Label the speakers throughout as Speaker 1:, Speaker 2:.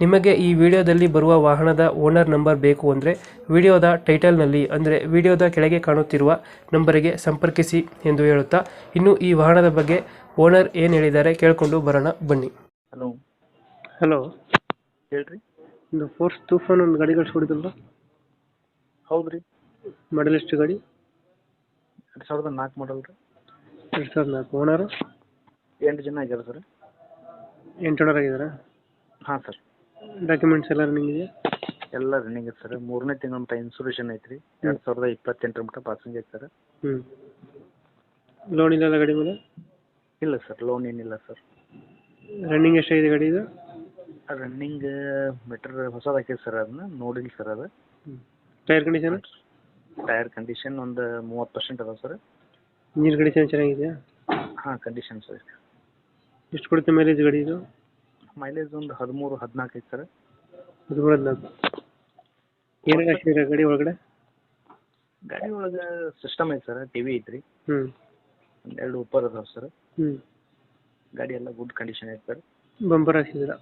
Speaker 1: ನಿಮಗೆ ಈ ವಿಡಿಯೋದಲ್ಲಿ ಬರುವ ವಾಹನದ ಓನರ್ ನಂಬರ್ ಬೇಕು ಅಂದರೆ ವಿಡಿಯೋದ ಟೈಟಲ್ನಲ್ಲಿ ಅಂದರೆ ವಿಡಿಯೋದ ಕೆಳಗೆ ಕಾಣುತ್ತಿರುವ ನಂಬರಿಗೆ ಸಂಪರ್ಕಿಸಿ ಎಂದು ಹೇಳುತ್ತಾ ಇನ್ನು ಈ ವಾಹನದ ಬಗ್ಗೆ ಓನರ್ ಏನು ಹೇಳಿದ್ದಾರೆ ಕೇಳಿಕೊಂಡು ಬರೋಣ ಬನ್ನಿ.
Speaker 2: ಹಲೋ.
Speaker 1: ಹಲೋ.
Speaker 2: ಹೇಳ್ರಿ.
Speaker 1: ಒಂದು ಫೋರ್ಸ್ ತೂಫಾನ್ ಒಂದು ಗಾಡಿ ಕಳಿಸ್ಕೊಡಿದ್ರಲ್ಲ
Speaker 2: ಹೌದ್ರಿ. ರೀ
Speaker 1: ಮಾಡಲ್ ಎಷ್ಟು ಗಾಡಿ?
Speaker 2: ಎರಡು ಸಾವಿರದ ನಾಲ್ಕು ಮಾಡಲ್ ರೀ.
Speaker 1: ಎರಡು ಸಾವಿರದ ನಾಲ್ಕು. ಓನರು?
Speaker 2: ಎಂಟು ಜನ ಆಗ್ಯಾರ ಸರ್.
Speaker 1: ಎಂಟು ಓನರ್ ಆಗಿದ್ದಾರೆ?
Speaker 2: ಹಾಂ ಸರ್.
Speaker 1: ಡಾಕ್ಯುಮೆಂಟ್ಸ್ ಎಲ್ಲ ರನ್ನಿಂಗ್ ಇದೆಯಾ?
Speaker 2: ಎಲ್ಲ ರನ್ನಿಂಗ್ ಐತೆ ಸರ್ ಮೂರನೇ ತಿಂಗಳ ಮಟ್ಟ ಇನ್ಸೂರೇಷನ್ ಐತೆ ರೀ ಎರಡು ಸಾವಿರದ ಇಪ್ಪತ್ತೆಂಟರ ಮಟ್ಟ ಪಾಸಿಂಗ್ ಐತೆ ಸರ್
Speaker 1: ಹ್ಞೂ ಲೋನ್ ಇಲ್ಲ ಗಾಡಿ ಮೇಲೆ?
Speaker 2: ಇಲ್ಲ ಸರ್ ಲೋನ್ ಏನಿಲ್ಲ ಸರ್
Speaker 1: ರನ್ನಿಂಗ್ ಎಷ್ಟಾಗಿದೆ ಗಾಡಿ ಇದು?
Speaker 2: ರನ್ನಿಂಗ್ ಮೀಟರ್ ಹೊಸದು ಹಾಕಿದೆ ಸರ್ ಅದನ್ನ ನೋಡಿಲ್ಲ ಸರ್ ಅದು.
Speaker 1: ಟೈರ್ ಕಂಡೀಷನ್
Speaker 2: ಟೈರ್ ಕಂಡೀಷನ್ ಒಂದು ಮೂವತ್ತು ಪರ್ಸೆಂಟ್ ಅದಾವೆ ಸರ್
Speaker 1: ಇಂಜಿನ್ ಕಂಡೀಷನ್ ಚೆನ್ನಾಗಿದೆಯಾ?
Speaker 2: ಹಾಂ ಕಂಡೀಷನ್ ಸರ್.
Speaker 1: ಎಷ್ಟು ಕೊಡುತ್ತೆ ಮೈಲೇಜ್ ಗಾಡಿ ಇದು?
Speaker 2: ಮೈಲೇಜ್ ಒಂದು ಹದಿಮೂರು ಹದಿನಾಲ್ಕು ಐತೆ ಸರ್.
Speaker 1: ಹದಿಮೂರು ಹದಿನಾಲ್ಕು ಏನೇನು ಹಾಕ್ಸಿದ್ರೆ ಗಾಡಿ ಒಳಗಡೆ?
Speaker 2: ಗಾಡಿ ಒಳಗೆ ಸಿಸ್ಟಮ್ ಐತೆ ಸರ್ ಟಿ ವಿ ಐತ್ರಿ.
Speaker 1: ಹ್ಞೂ
Speaker 2: ಒಂದು ಎರಡು ಉಪ್ಪರ್ ಅದಾವೆ ಸರ್.
Speaker 1: ಹ್ಞೂ
Speaker 2: ಗಾಡಿ ಎಲ್ಲ ಗುಡ್ ಕಂಡೀಷನ್ ಐತೆ ಸರ್.
Speaker 1: ಬಂಪರ್ ಹಾಕ್ಸಿದ್ದೀರಾ?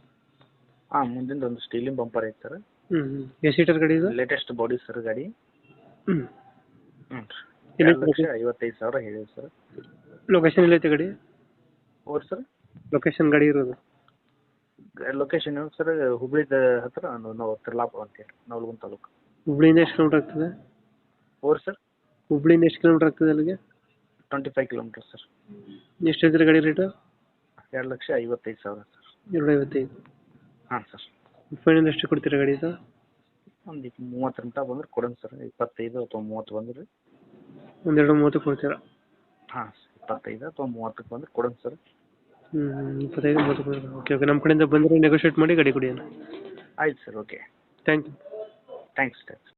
Speaker 2: ಹಾಂ ಮುಂದಿಂದ ಒಂದು ಸ್ಟೀಲಿಂಗ್ ಬಂಪರ್ ಐತೆ ಸರ್.
Speaker 1: ಹ್ಞೂ ಹ್ಞೂ ಎಷ್ಟು ಸೀಟರ್ ಗಾಡಿ ಇದು?
Speaker 2: ಲೇಟೆಸ್ಟ್ ಬಾಡಿ ಸರ್ ಗಾಡಿ.
Speaker 1: ಹ್ಞೂ
Speaker 2: ಹ್ಞೂ
Speaker 1: ಎಲ್ಲಿ
Speaker 2: ಎರಡು ಲಕ್ಷ ಐವತ್ತೈದು ಸಾವಿರ ಹೇಳಿವಿ ಸರ್.
Speaker 1: ಲೊಕೇಶನ್ ಎಲ್ಲೈತೆ ಗಾಡಿ?
Speaker 2: Or sir.
Speaker 1: ಲೊಕೇಶನ್ ಗಾಡಿ ಇರೋದು.
Speaker 2: Location sir? ಹುಬ್ಳಿದ ಹತ್ರ ನಾವು ತಿರ್ಲಾಪುರ ಅಂತೇಳಿ ನವಲಗುಂದ ತಾಲೂಕು.
Speaker 1: ಹುಬ್ಳಿಯಿಂದ ಎಷ್ಟು ಕಿಲೋಮೀಟರ್ ಆಗ್ತದೆ?
Speaker 2: Or sir?
Speaker 1: ಹುಬ್ಳಿಯಿಂದ ಎಷ್ಟು ಕಿಲೋಮೀಟರ್ ಆಗ್ತದೆ ಅಲ್ಲಿಗೆ?
Speaker 2: Twenty five kilometre sir.
Speaker 1: ಎಷ್ಟು ಹೇಳ್ತೀರಿ ಗಾಡಿ ರೇಟು
Speaker 2: ಎರಡು ಲಕ್ಷ ಐವತ್ತೈದು ಸಾವಿರ ಸರ್.
Speaker 1: ಎರಡು ಐವತ್ತೈದು
Speaker 2: ಹಾಂ ಸರ್.
Speaker 1: ಫೈನಲ್ ಎಷ್ಟು ಕೊಡ್ತೀರಾ ಗಾಡಿ ಸರ್?
Speaker 2: ಒಂದು ಮೂವತ್ತರ ಮಟ್ಟ ಬಂದ್ರೆ ಕೊಡೋಣ ಸರ್. ಇಪ್ಪತ್ತೈದು ಅಥವಾ ಮೂವತ್ತು ಬಂದ್ರೆ.
Speaker 1: ಒಂದೆರಡು ಮೂವತ್ತು ಕೊಡ್ತೀರಾ?
Speaker 2: ಹಾಂ ಇಪ್ಪತ್ತೈದು ಅಥವಾ ಮೂವತ್ತಕ್ಕೆ ಬಂದ್ರೆ ಕೊಡೋಣ ಸರ್.
Speaker 1: ಹ್ಞೂ ಇಪ್ಪತ್ತೈದು ಮೂವತ್ತು ಕೊಡ್ತೀರಾ ಓಕೆ ಓಕೆ ನಮ್ಮ ಕಡೆಯಿಂದ ಬಂದರೆ ನೆಗೋಷಿಯೇಟ್ ಮಾಡಿ ಗಾಡಿ ಕೊಡಿ
Speaker 2: ಆಯ್ತು sir okay
Speaker 1: thank you
Speaker 2: thanks thanks